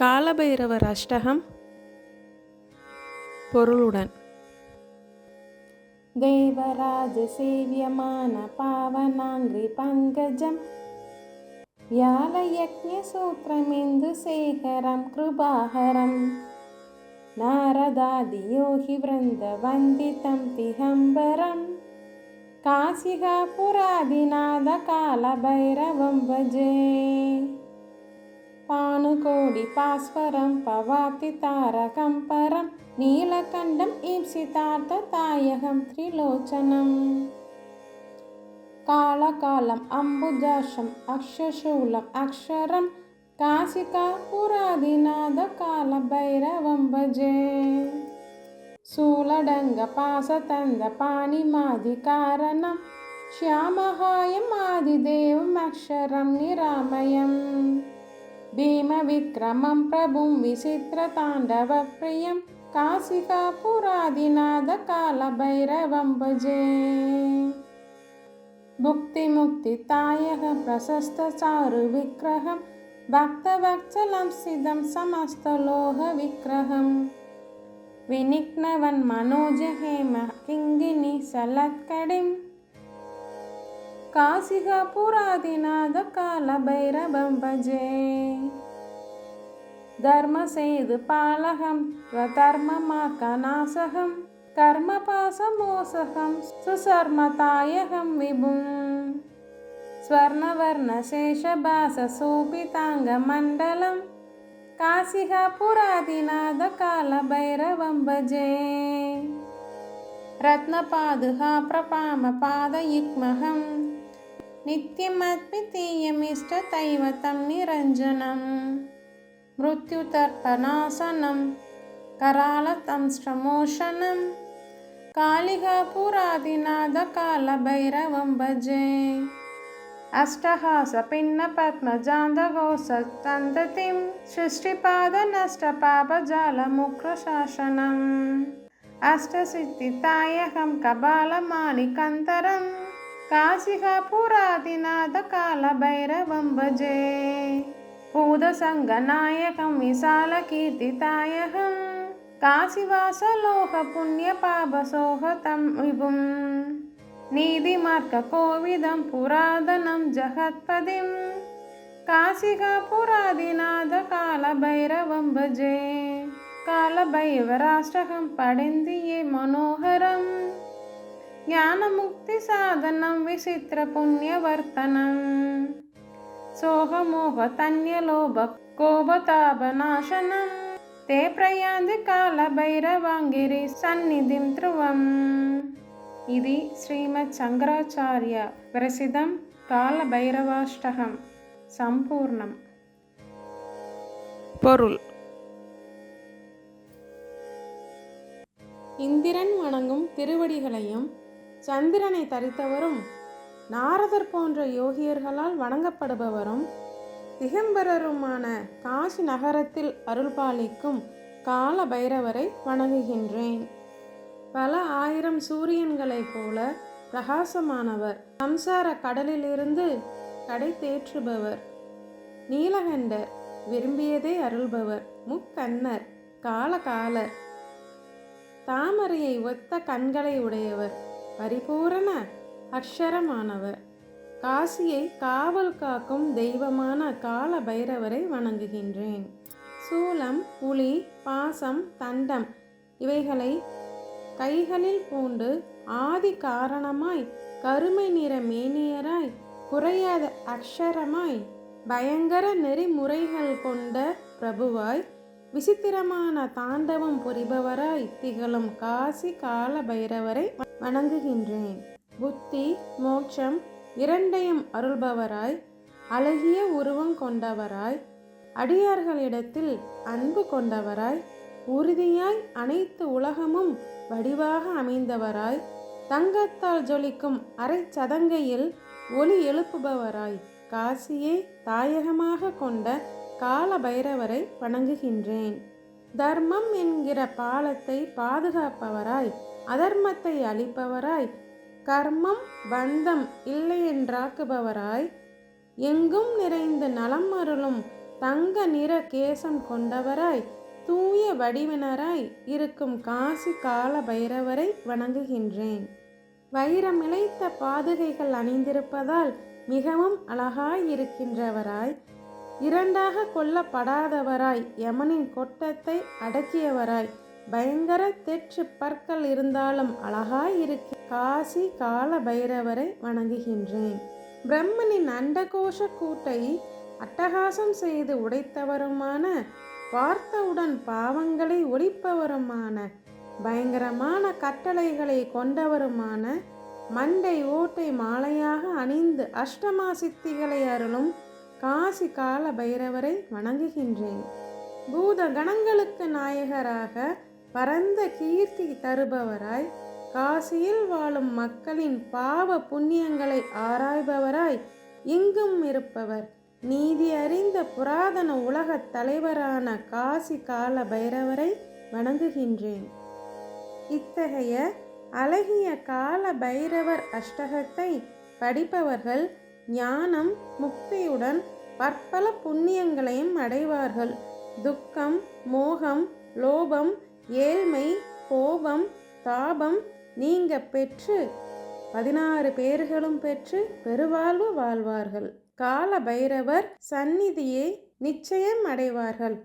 காலபைரவர் அஷ்டகம் பொருளுடன் देवराजसेव्यमानपावनाङ्घ्रि पङ्कजं व्यालयज्ञसूत्रमिन्दुशेखरं कृपाहरं नारदादियो हि वृन्दवन्दितं तिहम्बरं काशिकापुरादिनादकालभैरवं भजे पाणुकोटिपास्वरं पवाप्ति तारकं परं नीलकण्ठम् ईप्सितार्थतायहं त्रिलोचनम्। कालकालम् अम्बुजाक्षम् अक्षशूलम् अक्षरं काशिकापुरादिनादकालभैरवं भजे। शूलडङ्गपासतन्दपाणिमादिकारणं श्यामहायमादिदेवम् अक्षरं निरामयम् भीमविक्रमं प्रभुं विचित्रताण्डवप्रियं काशिकापुरादिनादकालभैरवं भजे। भुक्तिमुक्तितायः प्रशस्तचारुविग्रहं भक्तवत्सलं सिदं समस्तलोहविग्रहम् विनिघ्नवन्मनोजहेम किङ्गिनि सलत्कडिम् కాశిగా పురాధినాథ కాల భైరవం భజే தர்ம செய்து பாலகம் ஸ்வதர்மமாக்கநாசகம் கர்ம பாசமோசகம் சுசர்மதாயகம் விபும் ஸ்வர்ணவர்ணசேஷபாசசூபிதாங்கமண்டலம் காசிகா புராதிநாத காலபைரவம் பஜே. ரத்னபாதுகா பிரபாம பாதயுக்மகம் नित्यमद्वितीयमिष्टदैवतं निरञ्जनं मृत्युतर्पणासनं करालतंष्ट्रमोषणं कालिकापुरादिनादकालभैरवं भजे अष्टहासपिन्नपद्मजान्तघोषतन्ततिं सृष्टिपादनष्टपापजालमुक्रशासनम् अष्टसिद्धितायहं कपालमाणिकन्तरम् काशिकापुरादिनादकालभैरवं भजे पूदसङ्गनायकं विशालकीर्तितायहं काशिवासलोकपुण्यपापसोहतं विभुं नीतिमार्गकोविदं पुरातनं जगत्पदिं काशिकापुरादिनादकालभैरवं भजे कालभैरवराष्ट्रकं पडिन्दिये मनोहरम् ज्ञानमुक्तिसाधनं विचित्रपुण्यवर्तनं सोहमोहतन्यलोभकोपतापनाशनं ते प्रयान्ति कालभैरवाङ्गिरि सन्निधिं ध्रुवम् ఇది శ్రీమద్ శంకరాచార్య ప్రసిద్ధం కాలభైరవాష్టకం సంపూర్ణం பொருள் இந்திரன் வணங்கும் திருவடிகளையும் சந்திரனை தரித்தவரும் நாரதர் போன்ற யோகியர்களால் வணங்கப்படுபவரும் திகம்பரருமான காசி நகரத்தில் அருள்பாலிக்கும் கால பைரவரை வணங்குகின்றேன். பல ஆயிரம் சூரியன்களைப் போல பிரகாசமானவர் சம்சார கடலிலிருந்து கடை தேற்றுபவர் நீலகண்டர் விரும்பியதை அருள்பவர் முக்கண்ணர் காலகாலர் தாமரையை ஒத்த கண்களை உடையவர் பரிபூரண அக்ஷரமானவர். காசியை காவல் காக்கும் தெய்வமான கால பைரவரை வணங்குகின்றேன். சூலம் புலி பாசம் தண்டம் இவைகளை கைகளில் பூண்டு ஆதி காரணமாய் கருமை நிற மேனியராய் குறையாத அக்ஷரமாய் பயங்கர நெறிமுறைகள் கொண்ட பிரபுவாய் விசித்திரமான தாண்டவம் புரிபவராய் திகழும் காசி கால பைரவரை வணங்குகின்றேன். புத்தி மோட்சம் இரண்டையும் அருள்பவராய் அழகிய உருவம் கொண்டவராய் அடியார்களிடத்தில் அன்பு கொண்டவராய் உறுதியாய் அனைத்து உலகமும் வடிவாக அமைந்தவராய் தங்கத்தால் ஜொலிக்கும் அரை சதங்கையில் ஒளி எழுப்புபவராய் காசியை தாயகமாக கொண்ட கால பைரவரை வணங்குகின்றேன். தர்மம் என்கிற பாலத்தை பாதுகாப்பவராய் அதர்மத்தை அழிப்பவராய் கர்மம் பந்தம் இல்லையென்றாக்குபவராய் எங்கும் நிறைந்த நலம் அருளும் தங்க நிற கேசம் கொண்டவராய் தூய வடிவினராய் இருக்கும் காசி கால பைரவரை வணங்குகின்றேன். வைரமிழைத்த பாதுகைகள் அணிந்திருப்பதால் மிகவும் அழகாய் இருக்கின்றவராய் இரண்டாக கொல்லப்படாதவராய் யமனின் கொட்டத்தை அடக்கியவராய் பயங்கர தெற்று பற்கள் இருந்தாலும் அழகாய் இருக்க காசி கால பைரவரை வணங்குகின்றேன். பிரம்மனின் அண்டகோஷ கூட்டை அட்டகாசம் செய்து உடைத்தவருமான பார்த்தவுடன் பாவங்களை ஒழிப்பவருமான பயங்கரமான கட்டளைகளை கொண்டவருமான மண்டை ஓட்டை மாலையாக அணிந்து அஷ்டமா சித்திகளை அருளும் காசி கால பைரவரை வணங்குகின்றேன். பூத கணங்களுக்கு நாயகராக பரந்த கீர்த்தி தருபவராய் காசியில் வாழும் மக்களின் பாவ புண்ணியங்களை ஆராய்பவராய் இங்கும் இருப்பவர். நீதி அறிந்த புராதன உலகத் தலைவரான காசி கால பைரவரை வணங்குகின்றேன். இத்தகைய அழகிய கால பைரவர் அஷ்டகத்தை படிப்பவர்கள் ஞானம் முக்தியுடன் பற்பல புண்ணியங்களையும் அடைவார்கள். துக்கம் மோகம் லோபம் ஏழ்மை கோபம் தாபம் நீங்க பெற்று பதினாறு பேர்களும் பெற்று பெருவாழ்வு வாழ்வார்கள். கால பைரவர் சந்நிதியை நிச்சயம் அடைவார்கள்.